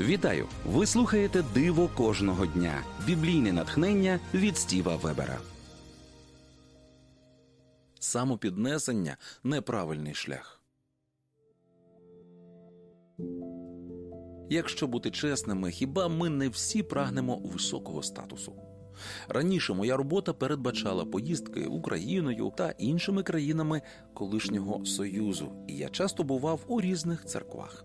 Вітаю! Ви слухаєте Диво кожного дня. Біблійне натхнення від Стіва Вебера. Самопіднесення неправильний шлях. Якщо бути чесними, хіба ми не всі прагнемо високого статусу? Раніше моя робота передбачала поїздки Україною та іншими країнами колишнього союзу, і я часто бував у різних церквах.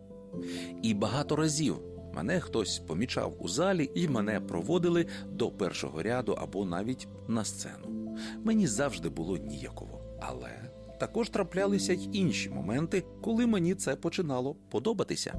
І багато разів мене хтось помічав у залі, і мене проводили до першого ряду або навіть на сцену. Мені завжди було ніяково, але також траплялися й інші моменти, коли мені це починало подобатися.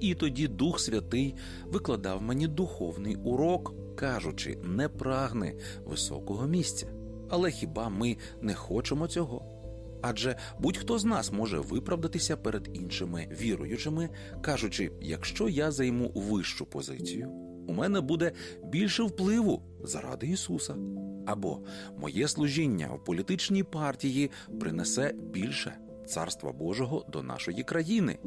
І тоді Дух Святий викладав мені духовний урок, кажучи, не прагни високого місця. Але хіба ми не хочемо цього? Адже будь-хто з нас може виправдатися перед іншими віруючими, кажучи, якщо я займу вищу позицію, у мене буде більше впливу заради Ісуса. Або моє служіння в політичній партії принесе більше царства Божого до нашої країни.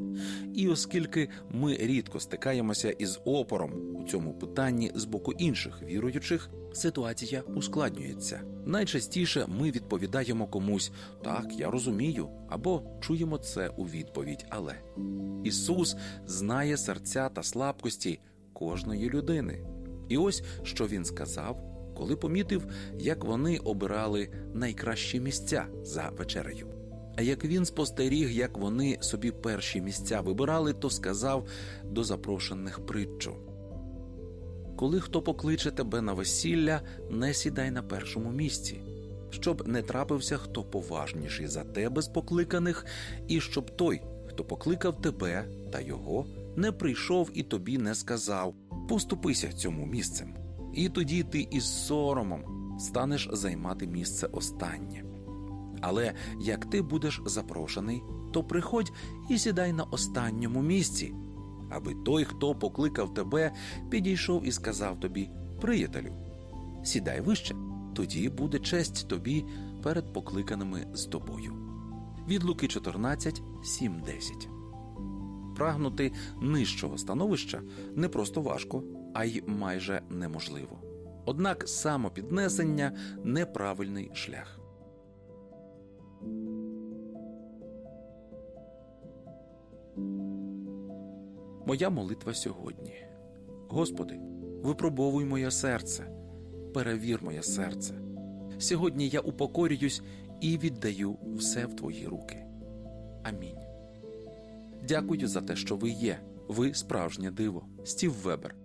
І оскільки ми рідко стикаємося із опором у цьому питанні з боку інших віруючих, ситуація ускладнюється. Найчастіше ми відповідаємо комусь так, я розумію, або чуємо це у відповідь, але Ісус знає серця та слабкості кожної людини. І ось що він сказав, коли помітив, як вони обирали найкращі місця за вечерею. А як він спостеріг, як вони собі перші місця вибирали, то сказав до запрошених притчу. Коли хто покличе тебе на весілля, не сідай на першому місці, щоб не трапився хто поважніший за тебе з покликаних, і щоб той, хто покликав тебе та його, не прийшов і тобі не сказав поступися цьому місцем. І тоді ти із соромом станеш займати місце останнє. Але як ти будеш запрошений, то приходь і сідай на останньому місці, аби той, хто покликав тебе, підійшов і сказав тобі: Приятелю, сідай вище, тоді буде честь тобі перед покликаними з тобою. Від Луки 14, 7, 10. Прагнути нижчого становища не просто важко, а й майже неможливо. Однак самопіднесення неправильний шлях. Моя молитва сьогодні. Господи, випробовуй моє серце, перевір моє серце. Сьогодні я упокорююсь і віддаю все в Твої руки. Амінь. Дякую за те, що ви є. Ви справжнє диво. Стів Вебер.